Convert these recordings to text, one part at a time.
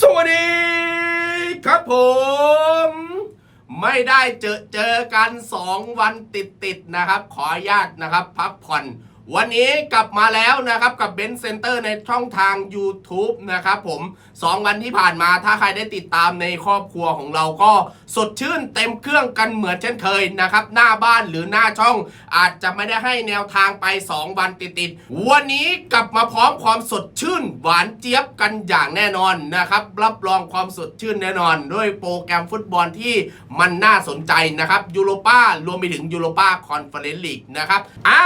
สวัสดีครับผม ไม่ได้เจอเจอกัน 2 วันติดๆนะครับ ขออนุญาตนะครับ พักผ่อน วันนี้กลับมาแล้วนะครับกับเบนซ์เซ็นเตอร์ในช่องทาง YouTube นะครับผม 2 วันที่ผ่านมาถ้าใครได้ติดตามในครอบครัวของเราก็สดชื่นเต็มเครื่องกันเหมือนเช่นเคยนะครับ หน้าบ้านหรือหน้าช่อง อาจจะไม่ได้ให้แนวทางไป 2 วันติดๆวันนี้กลับมาพร้อมความสดชื่น หวานเจี๊ยบกันอย่างแน่นอนนะครับรับรองความสดชื่นแน่นอน ด้วยโปรแกรมฟุตบอลที่มันน่าสนใจนะครับยูโรป้ารวมไปถึงยูโรป้าคอนเฟอเรนซ์ลีกนะครับอะ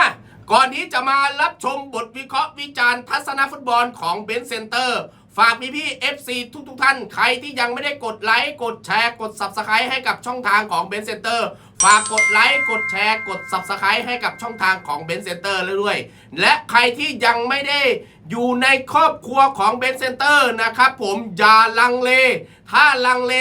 ก่อนที่จะมารับชมบทวิเคราะห์วิจารณ์ทัศนฟุตบอลของเบนเซนเตอร์ฝากพี่พี่ๆ FC ทุกทุกๆท่าน ใครที่ยังไม่ได้กดไลค์ กดแชร์ กด Subscribe ให้กับช่องทางของเบนเซนเตอร์ฝากกดไลค์ กดแชร์ กด Subscribe ให้กับช่องทางของเบนเซนเตอร์แล้วด้วย และใครที่ยังไม่ได้อยู่ในครอบครัวของเบนเซนเตอร์นะครับผมอย่าลังเล ถ้าลังเล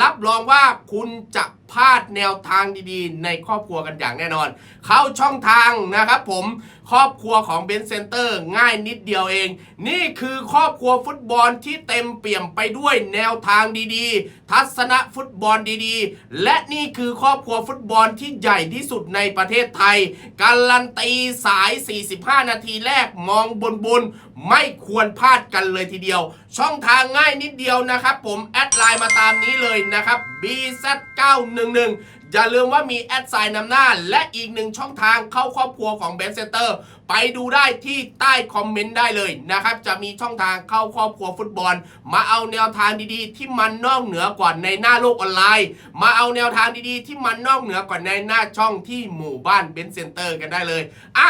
รับรองว่าคุณจะ พลาดแนวทางดีๆ ในครอบครัวกันอย่างแน่นอน เข้าช่องทางนะครับผมครอบครัวของเบนเซนเตอร์ง่ายนิดเดียวเอง นี่คือครอบครัวฟุตบอลที่เต็มเปี่ยมไปด้วยแนวทางดีๆ ทัศนะฟุตบอลดีๆ และนี่คือครอบครัวฟุตบอลที่ใหญ่ที่สุดในประเทศไทย การันตีสาย 45 นาทีแรกมองบนบนไม่ควรพลาดกันเลยทีเดียว ช่องทางง่ายนิดเดียวนะครับ ผมแอดไลน์มาตามนี้เลยนะครับ BZ911 อย่าลืมว่ามีแอดไซน์นำหน้า และอีกหนึ่งช่องทางเข้าครอบครัวของเบนเซนเตอร์ไปดูได้ที่ใต้คอมเมนต์ได้เลยนะครับ จะมีช่องทางเข้าครอบครัวฟุตบอล มาเอาแนวทางดีๆ ที่มันนอกเหนือกว่าในหน้าโลกออนไลน์ มาเอาแนวทางดีๆ ที่มันนอกเหนือกว่าในหน้าช่องที่หมู่บ้านเบนเซนเตอร์กันได้เลยอะ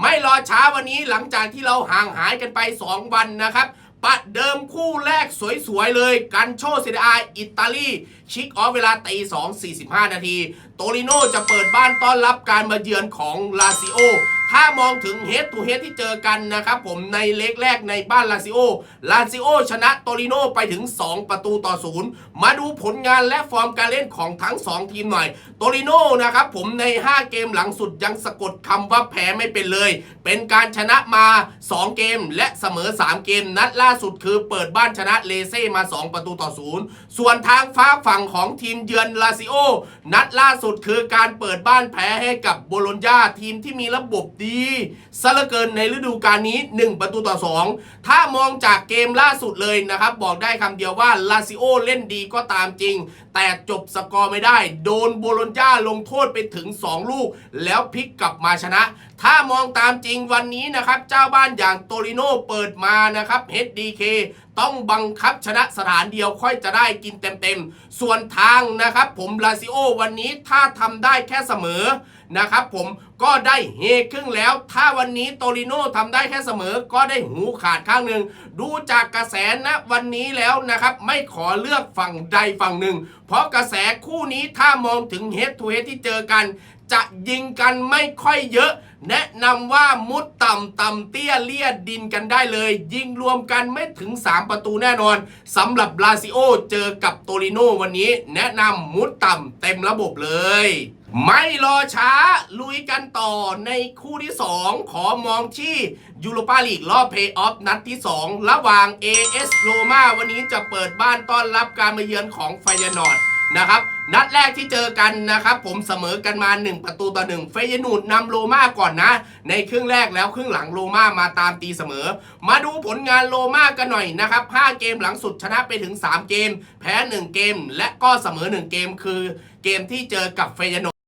ไม่รอช้าวันนี้หลังจากที่เราห่างหายกันไป 2 วันนะครับ ประเดิมคู่แรกสวยๆ เลย กันโชเซเดอาอิตาลี ชิกออฟเวลาตี2 45 นาที โตริโนจะเปิดบ้านต้อนรับการมาเยือนของลาซิโอ ถ้ามองถึงเฮดทูเฮดที่เจอกันนะครับผมในเล็กแรกในบ้านลาซิโอ ลาซิโอชนะโตริโนไปถึง 2 ประตูต่อศูนย์มาดูผลงานและฟอร์มการเล่นของทั้ง 2 ทีมหน่อย โตริโนนะครับผมใน 5 เกมหลังสุดยังสะกดคำว่าแพ้ไม่เป็นเลย เป็นการชนะมา 2 เกมและเสมอ 3 เกม นัดล่าสุดคือเปิดบ้านชนะเลเซ่มา 2 ประตูต่อศูนย์ส่วนทางฟ้าฝั่งของทีมเยือนลาซิโอ นัดล่าสุดคือการเปิดบ้านแพ้ให้กับโบโลญญาทีมที่มีระบบดีซะเหลือเกินในฤดูกาลนี้ 1 ประตูต่อ 2 ถ้ามองจากเกมล่าสุดเลยนะครับ บอกได้คำเดียวว่าลาซิโอเล่นดีก็ตามจริง แต่จบสกอร์ไม่ได้ โดนโบโลญญาลงโทษไปถึง 2 ลูก แล้วพลิกกลับมาชนะ ถ้ามองตามจริงวันนี้นะครับ เจ้าบ้านอย่างโตริโนเปิดมานะครับ HDK ต้องบังคับชนะสถานเดียวค่อยจะได้กินเต็มๆ ส่วนทางนะครับ ผมลาซิโอวันนี้ถ้าทำได้แค่เสมอนะครับผมก็ได้เฮครึ่งแล้ว ถ้าวันนี้โตริโนทำได้แค่เสมอ ก็ได้หูขาดข้างหนึ่งดูจากกระแสนะวันนี้แล้วนะครับ ไม่ขอเลือกฝั่งใดฝั่งหนึ่ง เพราะกระแสคู่นี้ถ้ามองถึงเฮดทูเฮดที่เจอกัน จะยิงกันไม่ค่อยเยอะ แนะนำว่ามุดต่ำต่ำเตี้ยเลียดดินกันได้เลย ยิงรวมกันไม่ถึง 3 ประตูแน่นอนสำหรับบราซิโอเจอกับโตริโนวันนี้ แนะนำมุดต่ำเต็มระบบเลยไม่รอช้าลุยกันต่อในคู่ที่ 2 ขอมองที่ยูโรปาลีกรอบเพย์ออฟนัดที่ 2 ระหว่าง AS โรมาวันนี้จะเปิดบ้านต้อนรับการมาเยือนของไฟยานอร์ด นะครับนัดแรกที่เจอกันนะครับผมเสมอกันมา 1 ประตูต่อหนึ่งเฟยนูดนำโรม่าก่อนนะ ในครึ่งแรกแล้วครึ่งหลังโรม่ามาตามตีเสมอ มาดูผลงานโรม่ากันหน่อยนะครับ5เกมหลังสุดชนะไปถึง 3 เกม แพ้ 1 เกม และก็เสมอ 1 เกมคือเกมที่เจอกับเฟยนู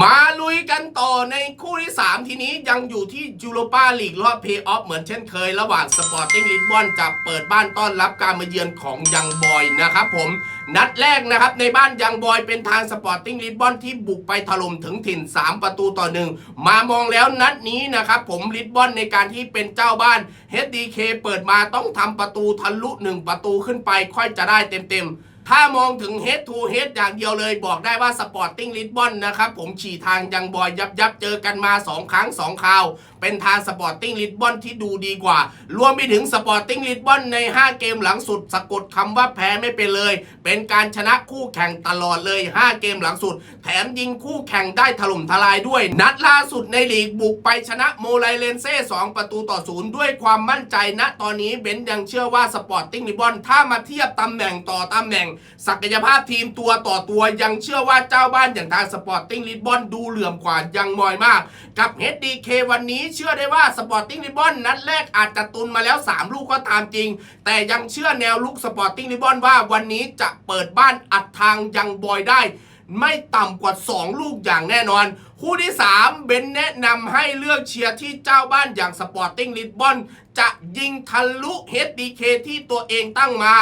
มาลุยกันต่อในคู่ที่ 3 ทีนี้ยังอยู่ที่ยูโรปาลีกรอบเพย์ออฟเหมือนเช่นเคย ระหว่างสปอร์ติ้งลิสบอนจะเปิดบ้านต้อนรับการมาเยือนของยังบอยนะครับผมนัดแรกนะครับในบ้านยังบอยเป็นทางสปอร์ติ้งลิสบอนที่บุกไปถล่มถึงถิ่น 3 ประตูต่อหนึ่งมามองแล้วนัดนี้นะครับผมลิสบอนในการที่เป็นเจ้าบ้าน HDK เปิดมาต้องทำประตูทะลุ 1 ประตูขึ้นไปค่อยจะได้เต็มๆ ถ้ามองถึง head to head อย่างเดียวเลยบอกได้ว่า Sporting Lisbon นะครับผมฉี่ทางยังบอยยับยับเจอกันมา 2 ครั้ง 2 คราว เป็นทาง Sporting Lisbon ที่ดูดีกว่า รวมไปถึง Sporting Lisbon ใน 5 เกมหลังสุด สะกดคำว่าแพ้ไม่เป็นเลย เป็นการชนะคู่แข่งตลอดเลย 5 เกมหลังสุด แถมยิงคู่แข่งได้ถล่มทลายด้วย นัดล่าสุดในลีกบุกไปชนะโมไลเลนเซ่2ประตูต่อศูนย์ด้วยความมั่นใจณตอนนี้เบนซ์ยังเชื่อว่า Sporting Lisbon ถ้ามาเทียบตำแหน่งต่อตำแหน่งศักยภาพทีมตัวต่อตัวยังเชื่อว่าเจ้าบ้านอย่างทางสปอร์ติ้งลิสบอนดูเหลื่อมกว่ายังมอยมาก กับ HDK วันนี้เชื่อได้ว่าสปอร์ติ้งลิสบอนนัดแรกอาจจะตุนมาแล้ว 3 ลูกก็ตามจริง แต่ยังเชื่อแนวลุกสปอร์ติ้งลิสบอนว่าวันนี้จะเปิดบ้านอัดทางยังบอยได้ ไม่ต่ำกว่า 2 ลูกอย่างแน่นอน คู่ที่ 3 เบนแนะนำให้เลือกเชียร์ที่เจ้าบ้านอย่างสปอร์ติ้งลิสบอนจะยิงทะลุ HDK ที่ตัวเองตั้งมา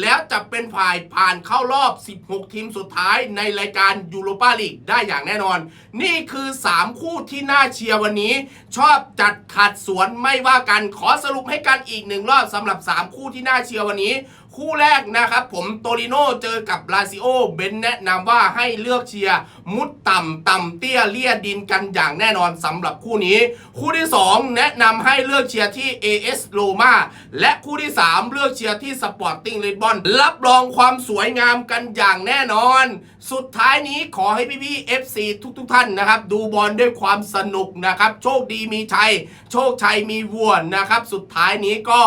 แล้วจะเป็นฝ่ายผ่านเข้ารอบ 16 ทีมสุดท้ายในรายการยูโรปาลีกได้อย่างแน่นอน นี่คือ 3 คู่ที่น่าเชียร์วันนี้ ชอบจัดขัดสวนไม่ว่ากันขอสรุปให้กันอีกหนึ่งรอบสำหรับ 3 คู่ที่น่าเชียร์วันนี้ คู่แรกนะครับผมโตริโนเจอกับลาซิโอเบนแนะนำว่าให้เลือกเชียร์มุดต่ำต่ำเตี้ยเลี่ยดินกันอย่างแน่นอนสำหรับคู่นี้ คู่ที่ 2 แนะนำให้เลือกเชียร์ที่ AS Roma และคู่ที่ 3 เลือกเชียร์ที่ Sporting Lisbon รับรองความสวยงามกันอย่างแน่นอน สุดท้ายนี้ขอให้พี่ๆ FC ทุกๆท่านนะครับ ดูบอลด้วยความสนุกนะครับ โชคดีมีชัย โชคชัยมีวัวนะครับ สุดท้ายนี้ก็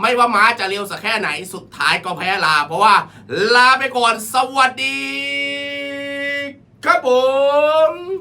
ไม่ว่าม้าจะเร็วสักแค่ไหนสุดท้ายก็แพ้ลา เพราะว่าลาไปก่อนสวัสดี ครับผม